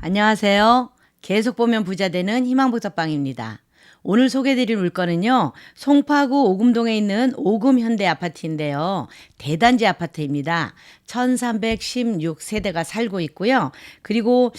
안녕하세요. 계속 보면 부자 되는 희망복잡방입니다. 오늘 소개해드릴 물건은요, 송파구 오금동에 있는 오금 현대 아파트인데요. 대단지 아파트입니다. 1316세대가 살고 있고요. 그리고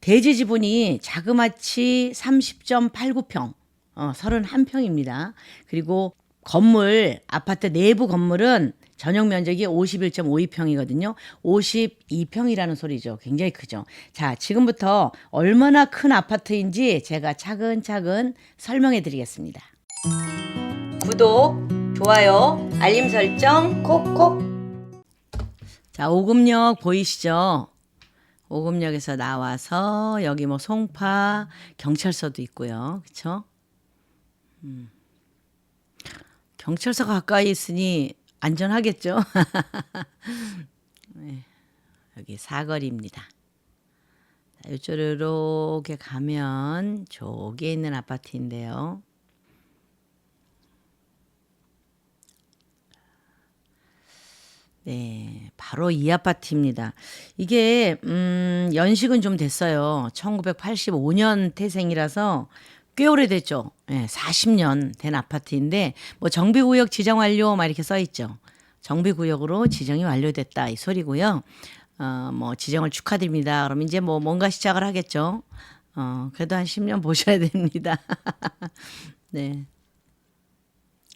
대지 지분이 자그마치 30.89평, 어, 31평입니다. 그리고 건물, 아파트 내부 건물은 전용 면적이 51.52평이거든요. 52평이라는 소리죠. 굉장히 크죠. 자, 지금부터 얼마나 큰 아파트인지 제가 차근차근 설명해 드리겠습니다. 구독, 좋아요, 알림 설정 콕콕. 자, 오금역 보이시죠? 오금역에서 나와서 여기 뭐 송파 경찰서도 있고요. 그렇죠? 경찰서 가까이 있으니 안전하겠죠? 네, 여기 사거리입니다. 자, 이쪽으로 이렇게 가면 저기에 있는 아파트인데요. 네, 바로 이 아파트입니다. 이게 음, 연식은 좀 됐어요. 1985년 태생이라서 꽤 오래됐죠. 예, 40년 된 아파트인데 뭐 정비 구역 지정 완료 막 이렇게 써 있죠. 정비 구역으로 지정이 완료됐다 이 소리고요. 어, 뭐 지정을 축하드립니다. 그럼 이제 뭐 뭔가 시작을 하겠죠. 어, 그래도 한 10년 보셔야 됩니다. 네.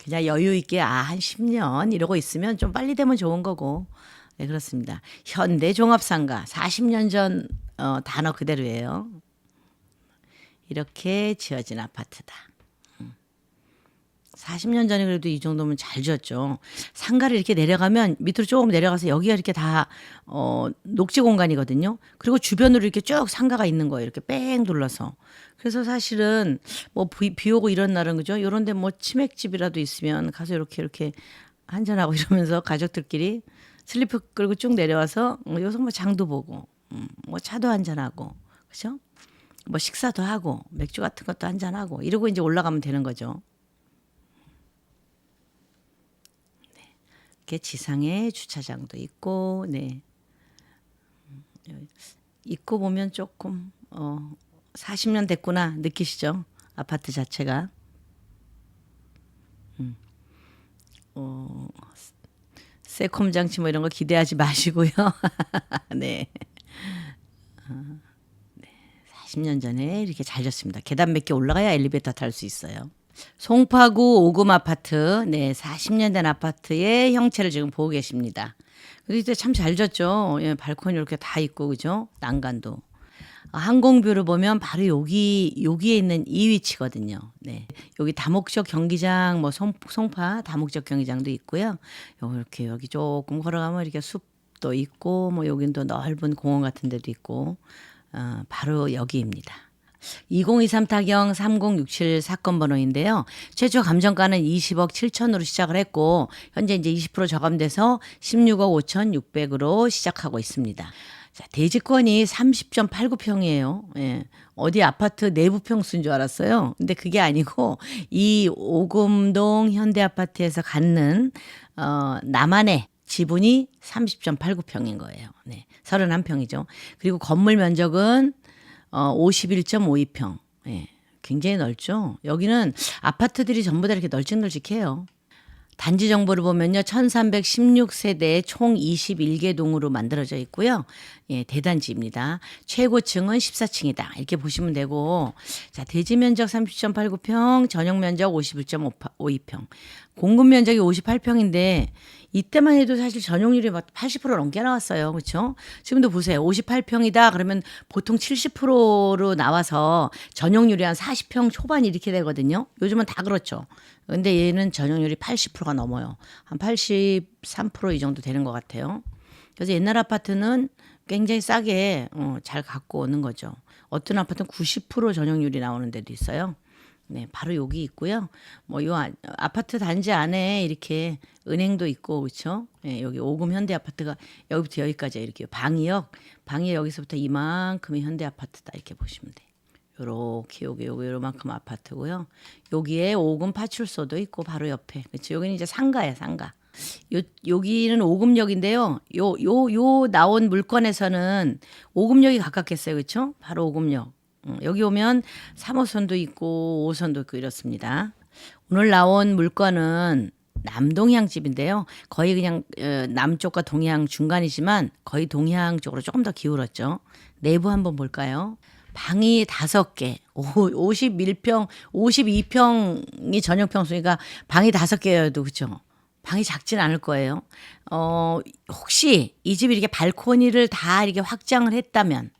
그냥 여유 있게 아, 한 10년 이러고 있으면 좀 빨리 되면 좋은 거고. 네, 그렇습니다. 현대 종합상가 40년 전 어, 단어 그대로예요. 이렇게 지어진 아파트다. 음. 40년 전에 그래도 이 정도면 잘 지었죠. 상가를 이렇게 내려가면 밑으로 조금 내려가서 여기가 이렇게 다 어, 녹지 공간이거든요. 그리고 주변으로 이렇게 쭉 상가가 있는 거예요. 이렇게 뺑 둘러서. 그래서 사실은 뭐 비, 비 오고 이런 날은 그죠. 이런데 뭐 치맥집이라도 있으면 가서 이렇게 이렇게 한잔하고 이러면서 가족들끼리 슬리퍼 끌고 쭉 내려와서 어, 여기서 뭐 장도 보고 음, 뭐 차도 한잔하고 그죠. 뭐 식사도 하고 맥주 같은 것도 한잔 하고 이러고 이제 올라가면 되는 거죠. 네. 이렇게 지상에 주차장도 있고, 네. 음, 입고 보면 조금 어 40년 됐구나 느끼시죠? 아파트 자체가. 음. 어 세콤 장치 뭐 이런 거 기대하지 마시고요. 네. 40년 전에 이렇게 잘 졌습니다. 계단 몇 개 올라가야 엘리베이터 탈 수 있어요. 송파구 오금 아파트, 네, 40년 된 아파트의 형체를 지금 보고 계십니다. 그래도 이때 참 잘 졌죠. 예, 발코니 이렇게 다 있고, 그죠? 난간도. 어, 항공뷰를 보면 바로 여기, 여기에 있는 이 위치거든요. 네. 여기 다목적 경기장, 뭐 송, 송파 다목적 경기장도 있고요. 이렇게 여기 조금 걸어가면 이렇게 숲도 있고, 뭐 여긴 또 넓은 공원 같은 데도 있고, 어, 바로 여기입니다. 2023 타경 3067 사건 번호인데요. 최초 감정가는 20억 7천으로 시작을 했고 현재 이제 20% 저감돼서 16억 5천 6백으로 시작하고 있습니다. 자, 대지권이 30.89평이에요. 예. 어디 아파트 내부 평수인 줄 알았어요. 근데 그게 아니고 이 오금동 현대 아파트에서 갖는 어 남한의 지분이 30.89평인 거예요. 네. 31평이죠. 그리고 건물 면적은 어 51.52평. 예. 굉장히 넓죠. 여기는 아파트들이 전부 다 이렇게 널찍널찍해요. 단지 정보를 보면요. 1316세대 총 21개 동으로 만들어져 있고요. 예, 대단지입니다. 최고층은 14층이다. 이렇게 보시면 되고 자, 대지 면적 30.89평, 전용 면적 51.52평. 공급 면적이 58평인데 이때만 해도 사실 전용률이 막 80% 넘게 나왔어요. 그렇죠? 지금도 보세요. 58평이다 그러면 보통 70%로 나와서 전용률이 한 40평 초반 이렇게 되거든요. 요즘은 다 그렇죠. 근데 얘는 전용률이 80%가 넘어요. 한 83%이 정도 되는 것 같아요. 그래서 옛날 아파트는 굉장히 싸게 어, 잘 갖고 오는 거죠. 어떤 아파트는 90% 전용률이 나오는 데도 있어요. 네, 바로 여기 있고요. 뭐 요 아파트 단지 안에 이렇게 은행도 있고 그렇죠? 네, 여기 오금 현대 아파트가 여기부터 여기까지 이렇게 방이역, 방이 여기서부터 이만큼이 현대 아파트다 이렇게 보시면 돼요. 요렇게 여기 여기 요만큼 아파트고요. 여기에 오금 파출소도 있고 바로 옆에. 그렇죠? 여기는 이제 상가예요, 상가. 요 여기는 오금역인데요. 요 요 요 나온 물건에서는 오금역이 가깝겠어요. 그렇죠? 바로 오금역. 음, 여기 오면 3호선도 있고 5호선도 있고 이렇습니다. 오늘 나온 물건은 남동향 집인데요. 거의 그냥 어, 남쪽과 동향 중간이지만 거의 동향 쪽으로 조금 더 기울었죠. 내부 한번 볼까요? 방이 다섯 개, 51평, 52평이 전용 평수니까 방이 다섯 개여도 그죠? 방이 작진 않을 거예요. 어, 혹시 이 집이 이렇게 발코니를 다 이렇게 확장을 했다면,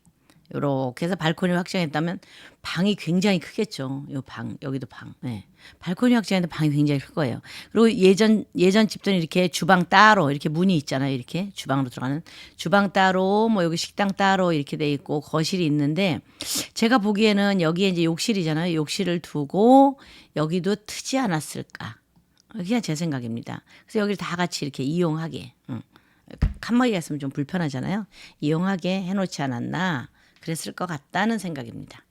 요렇게 해서 발코니 확장했다면 방이 굉장히 크겠죠. 요 방, 여기도 방. 네. 발코니 확장했는데 방이 굉장히 클 거예요. 그리고 예전, 예전 집들은 이렇게 주방 따로 이렇게 문이 있잖아요. 이렇게 주방으로 들어가는 주방 따로 뭐 여기 식당 따로 이렇게 돼 있고 거실이 있는데 제가 보기에는 여기에 이제 욕실이잖아요. 욕실을 두고 여기도 트지 않았을까. 그냥 제 생각입니다. 그래서 여기를 다 같이 이렇게 이용하게. 응. 칸막이가 있으면 좀 불편하잖아요. 이용하게 해놓지 않았나. 그랬을 것 같다는 생각입니다.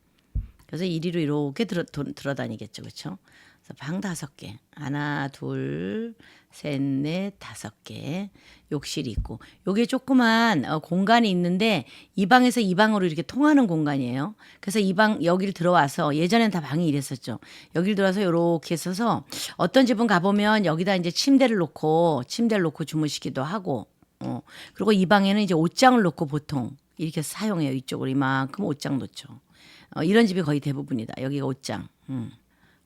그래서 이리로 이렇게 들어, 도, 들어 다니겠죠. 그렇죠? 그래서 방 다섯 개. 하나, 둘, 셋, 넷, 다섯 개. 욕실이 있고. 요게 조그만 어, 공간이 있는데 이 방에서 이 방으로 이렇게 통하는 공간이에요. 그래서 이 방 여기를 들어와서 예전엔 다 방이 이랬었죠. 여기를 들어와서 요렇게 있어서 어떤 집은 가보면 여기다 이제 침대를 놓고 침대를 놓고 주무시기도 하고 어. 그리고 이 방에는 이제 옷장을 놓고 보통 이렇게 사용해요. 이쪽으로 이만큼 옷장 놓죠. 어, 이런 집이 거의 대부분이다. 여기가 옷장. 음.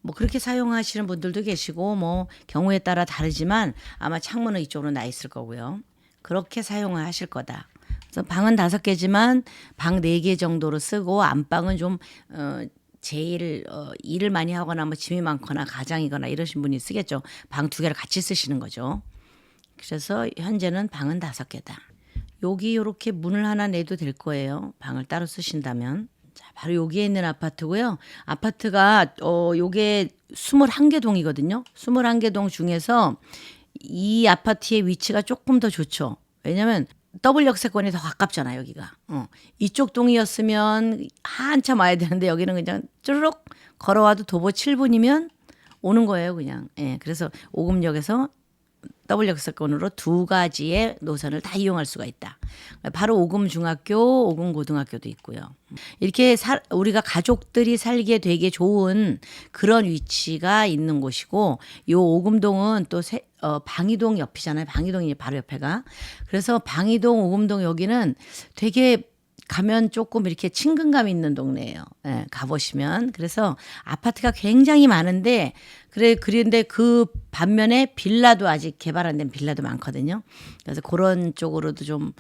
뭐 그렇게 사용하시는 분들도 계시고 뭐 경우에 따라 다르지만 아마 창문은 이쪽으로 나 있을 거고요. 그렇게 사용을 하실 거다. 그래서 방은 다섯 개지만 방 네 개 정도로 쓰고 안방은 좀 어, 제일 어, 일을 많이 하거나 뭐 짐이 많거나 가장이거나 이러신 분이 쓰겠죠. 방 두 개를 같이 쓰시는 거죠. 그래서 현재는 방은 다섯 개다. 여기 이렇게 문을 하나 내도 될 거예요. 방을 따로 쓰신다면. 자, 바로 여기에 있는 아파트고요. 아파트가 어 요게 21개 동이거든요. 21개 동 중에서 이 아파트의 위치가 조금 더 좋죠. 왜냐면 더블 역세권이 더 가깝잖아요, 여기가. 어. 이쪽 동이었으면 한참 와야 되는데 여기는 그냥 쭈르륵 걸어와도 도보 7분이면 오는 거예요, 그냥. 예. 그래서 오금역에서 더블 역세권으로 두 가지의 노선을 다 이용할 수가 있다. 바로 오금 중학교, 오금 고등학교도 있고요. 이렇게 사, 우리가 가족들이 살기에 되게 좋은 그런 위치가 있는 곳이고 요 오금동은 또 세, 어, 방이동 옆이잖아요. 방이동이 바로 옆에가. 그래서 방이동, 오금동 여기는 되게 가면 조금 이렇게 친근감 있는 동네예요. 예, 가보시면. 그래서 아파트가 굉장히 많은데, 그래, 그런데 그 반면에 빌라도 아직 개발 안 된 빌라도 많거든요. 그래서 그런 쪽으로도 좀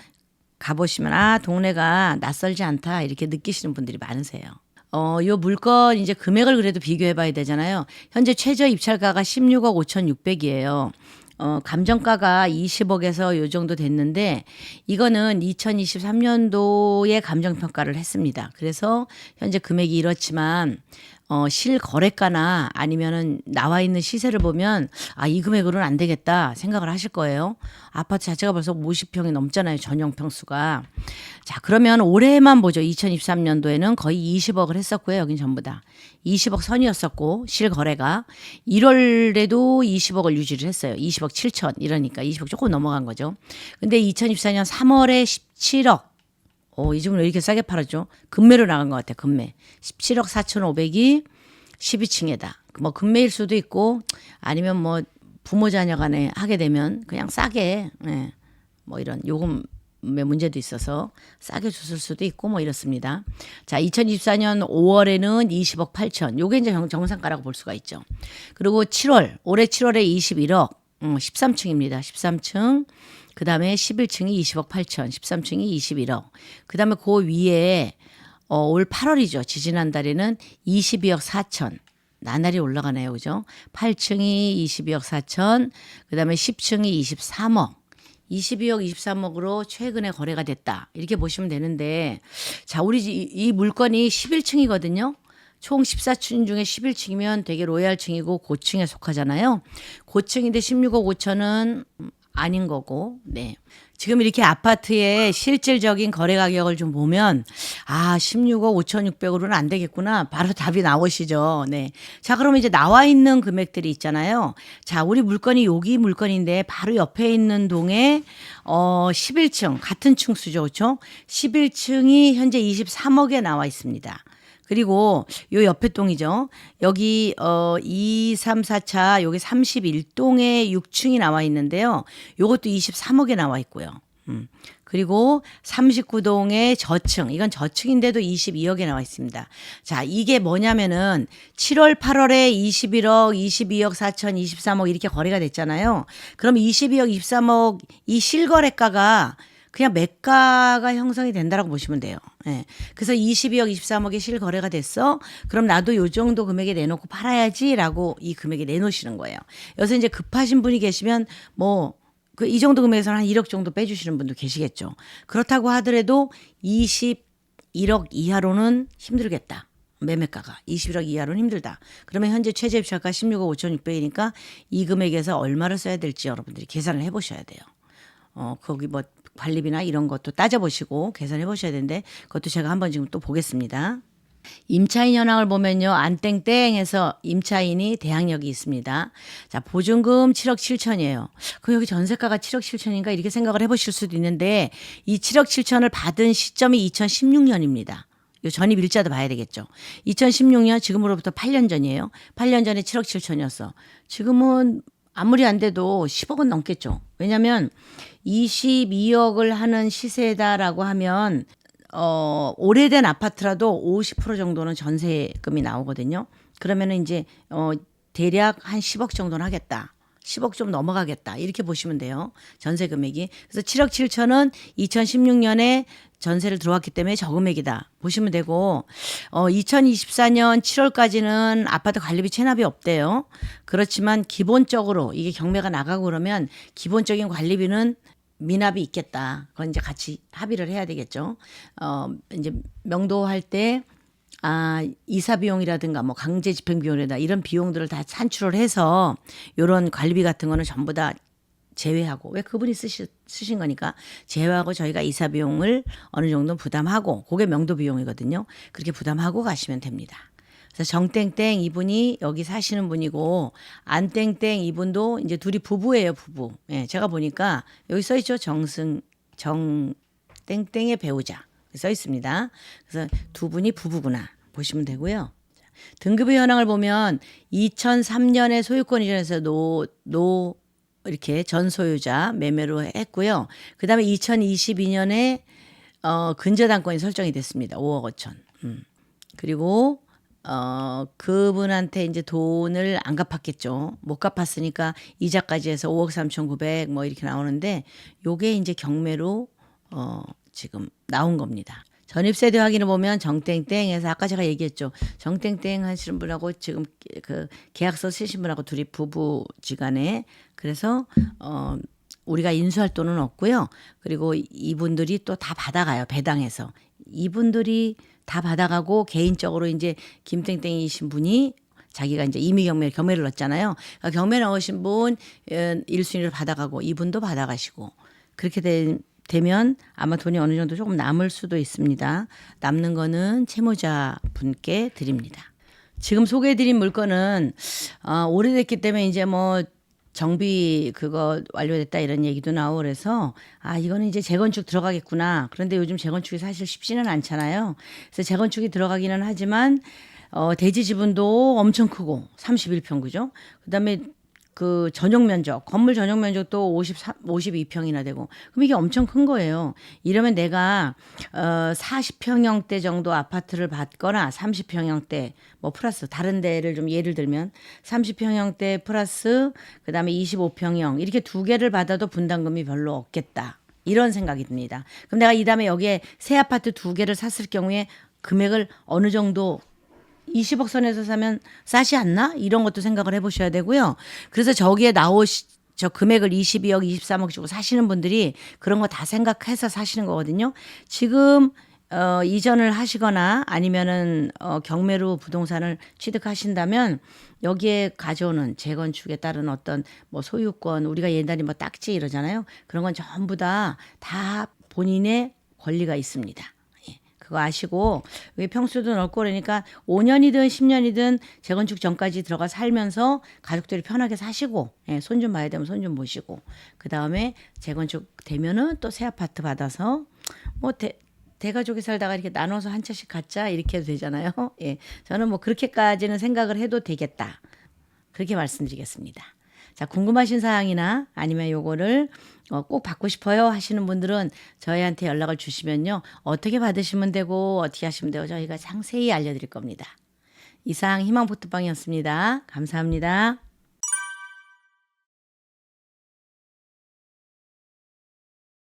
가보시면, 아, 동네가 낯설지 않다. 이렇게 느끼시는 분들이 많으세요. 어, 요 물건 이제 금액을 그래도 비교해 봐야 되잖아요. 현재 최저 입찰가가 16억 5,600이에요. 어, 감정가가 20억에서 요 정도 됐는데 이거는 2023년도에 감정평가를 했습니다. 그래서 현재 금액이 이렇지만 어, 실거래가나 아니면은 나와 있는 시세를 보면 아, 이 금액으로는 안 되겠다 생각을 하실 거예요. 아파트 자체가 벌써 50평이 넘잖아요. 전용 평수가. 자, 그러면 올해만 보죠. 2023년도에는 거의 20억을 했었고요. 여긴 전부 다. 20억 선이었었고 실거래가 1월에도 20억을 유지를 했어요. 20억 7천 이러니까 20억 조금 넘어간 거죠. 근데 2024년 3월에 17억 어, 이 집은 왜 이렇게 싸게 팔았죠? 금매로 나간 것 같아요. 금매. 17억 4,500이 12층에다. 뭐 금매일 수도 있고 아니면 뭐 부모 자녀 간에 하게 되면 그냥 싸게 예. 뭐 이런 요금의 문제도 있어서 싸게 줬을 수도 있고 뭐 이렇습니다. 자, 2024년 5월에는 20억 8천. 요게 이제 정- 정상가라고 볼 수가 있죠. 그리고 7월, 올해 7월에 21억. 음, 13층입니다. 13층. 그 다음에 11층이 20억 8천, 13층이 21억. 그 다음에 그 위에 어, 올 8월이죠. 지지난 달에는 22억 4천. 나날이 올라가네요. 그죠? 8층이 22억 4천, 그 다음에 10층이 23억. 22억 23억으로 최근에 거래가 됐다. 이렇게 보시면 되는데, 자, 우리 이, 이 물건이 11층이거든요. 총 14층 중에 11층이면 되게 로얄층이고 고층에 속하잖아요. 고층인데 16억 5천은 아닌 거고, 네. 지금 이렇게 아파트의 실질적인 거래 가격을 좀 보면 아 16억 5,600으로는 안 되겠구나 바로 답이 나오시죠. 네. 자 그러면 이제 나와 있는 금액들이 있잖아요. 자 우리 물건이 여기 물건인데 바로 옆에 있는 동에 어 11층 같은 층수죠, 그렇죠? 11층이 현재 23억에 나와 있습니다. 그리고 요 옆에 동이죠. 여기 어 2, 3, 4차 여기 31동에 6층이 나와 있는데요. 요것도 23억에 나와 있고요. 음. 그리고 39동의 저층, 이건 저층인데도 22억에 나와 있습니다. 자, 이게 뭐냐면은 7월, 8월에 21억, 22억 4천, 23억 이렇게 거래가 됐잖아요. 그럼 22억, 23억 이 실거래가가 그냥 매가가 형성이 된다라고 보시면 돼요. 예. 그래서 22억, 23억의 실거래가 됐어. 그럼 나도 요 정도 금액에 내놓고 팔아야지라고 이 금액에 내놓으시는 거예요. 여기서 이제 급하신 분이 계시면 뭐 그 이 정도 금액에서는 한 1억 정도 빼주시는 분도 계시겠죠. 그렇다고 하더라도 21억 이하로는 힘들겠다. 매매가가 21억 이하로는 힘들다. 그러면 현재 최저 입찰가 16억 5,600이니까 이 금액에서 얼마를 써야 될지 여러분들이 계산을 해보셔야 돼요. 어, 거기 뭐 관리비나 이런 것도 따져보시고 계산해 보셔야 되는데 그것도 제가 한번 지금 또 보겠습니다. 임차인 현황을 보면요. 안땡땡에서 임차인이 대항력이 있습니다. 자, 보증금 7억 7천이에요. 그럼 여기 전세가가 7억 7천인가 이렇게 생각을 해 보실 수도 있는데 이 7억 7천을 받은 시점이 2016년입니다. 요 전입 일자도 봐야 되겠죠. 2016년 지금으로부터 8년 전이에요. 8년 전에 7억 7천이었어. 지금은 아무리 안 돼도 10억은 넘겠죠. 왜냐하면 22억을 하는 시세다라고 하면 어 오래된 아파트라도 50% 정도는 전세금이 나오거든요. 그러면은 이제 어 대략 한 10억 정도는 하겠다. 10억 좀 넘어가겠다. 이렇게 보시면 돼요. 전세 금액이. 그래서 7억 7천은 2016년에 전세를 들어왔기 때문에 저금액이다. 보시면 되고, 어, 2024년 7월까지는 아파트 관리비 체납이 없대요. 그렇지만 기본적으로 이게 경매가 나가고 그러면 기본적인 관리비는 미납이 있겠다. 그건 이제 같이 합의를 해야 되겠죠. 어, 이제 명도할 때 아, 이사 비용이라든가 뭐 강제 집행 비용이라든가 이런 비용들을 다 산출을 해서 요런 관리비 같은 거는 전부 다 제외하고 왜 그분이 쓰시, 쓰신 거니까 제외하고 저희가 이사 비용을 어느 정도 부담하고 그게 명도 비용이거든요. 그렇게 부담하고 가시면 됩니다. 그래서 정땡땡 이분이 여기 사시는 분이고 안땡땡 이분도 이제 둘이 부부예요, 부부. 예, 제가 보니까 여기 써 있죠. 정승 정 땡땡의 배우자 써 있습니다. 그래서 두 분이 부부구나 보시면 되고요. 등급의 현황을 보면 2003년에 소유권 이전에서 노, 노 이렇게 전 소유자 매매로 했고요. 그 다음에 2022년에 어, 근저당권이 설정이 됐습니다. 5억 5천. 음. 그리고 어, 그분한테 이제 돈을 안 갚았겠죠. 못 갚았으니까 이자까지 해서 5억 3천9백 뭐 이렇게 나오는데 요게 이제 경매로 어, 지금 나온 겁니다. 전입세대 확인을 보면 정땡땡에서 아까 제가 얘기했죠. 정땡땡 하시는 분하고 지금 그 계약서 쓰신 분하고 둘이 부부지간에 그래서 어 우리가 인수할 돈은 없고요. 그리고 이분들이 또 다 받아가요. 배당해서 이분들이 다 받아가고 개인적으로 이제 김땡땡이신 분이 자기가 이제 임의 경매 경매를 넣었잖아요. 그러니까 경매 넣으신 분 1순위를 받아가고 이분도 받아가시고 그렇게 된 되면 아마 돈이 어느 정도 조금 남을 수도 있습니다. 남는 거는 채무자 분께 드립니다. 지금 소개해드린 물건은 어, 오래됐기 때문에 이제 뭐 정비 그거 완료됐다 이런 얘기도 나오고 그래서 아 이거는 이제 재건축 들어가겠구나. 그런데 요즘 재건축이 사실 쉽지는 않잖아요. 그래서 재건축이 들어가기는 하지만 어 대지 지분도 엄청 크고 31평 그죠? 그다음에 그 전용 면적, 건물 전용 면적도 53, 52평이나 되고, 그럼 이게 엄청 큰 거예요. 이러면 내가, 어, 40평형대 정도 아파트를 받거나 30평형대, 뭐 플러스, 다른 데를 좀 예를 들면 30평형대 플러스, 그 다음에 25평형, 이렇게 두 개를 받아도 분담금이 별로 없겠다. 이런 생각이 듭니다. 그럼 내가 이 다음에 여기에 새 아파트 두 개를 샀을 경우에 금액을 어느 정도 20억 선에서 사면 싸지 않나? 이런 것도 생각을 해보셔야 되고요. 그래서 저기에 나오시, 저 금액을 22억, 23억 주고 사시는 분들이 그런 거 다 생각해서 사시는 거거든요. 지금 어, 이전을 하시거나 아니면은 어, 경매로 부동산을 취득하신다면 여기에 가져오는 재건축에 따른 어떤 뭐 소유권 우리가 옛날에 뭐 딱지 이러잖아요. 그런 건 전부 다 다 본인의 권리가 있습니다. 예, 그거 아시고 여기 평수도 넓고 그러니까 5년이든 10년이든 재건축 전까지 들어가 살면서 가족들이 편하게 사시고 예, 손좀 봐야 되면 손 좀 보시고 그 다음에 재건축 되면은 또 새 아파트 받아서 뭐 대, 대가족이 살다가 이렇게 나눠서 한 채씩 갖자 이렇게 해도 되잖아요. 예, 저는 뭐 그렇게까지는 생각을 해도 되겠다. 그렇게 말씀드리겠습니다. 자, 궁금하신 사항이나 아니면 요거를 어, 꼭 받고 싶어요 하시는 분들은 저희한테 연락을 주시면요. 어떻게 받으시면 되고 어떻게 하시면 되고 저희가 상세히 알려드릴 겁니다. 이상 희망 포트방이었습니다. 감사합니다.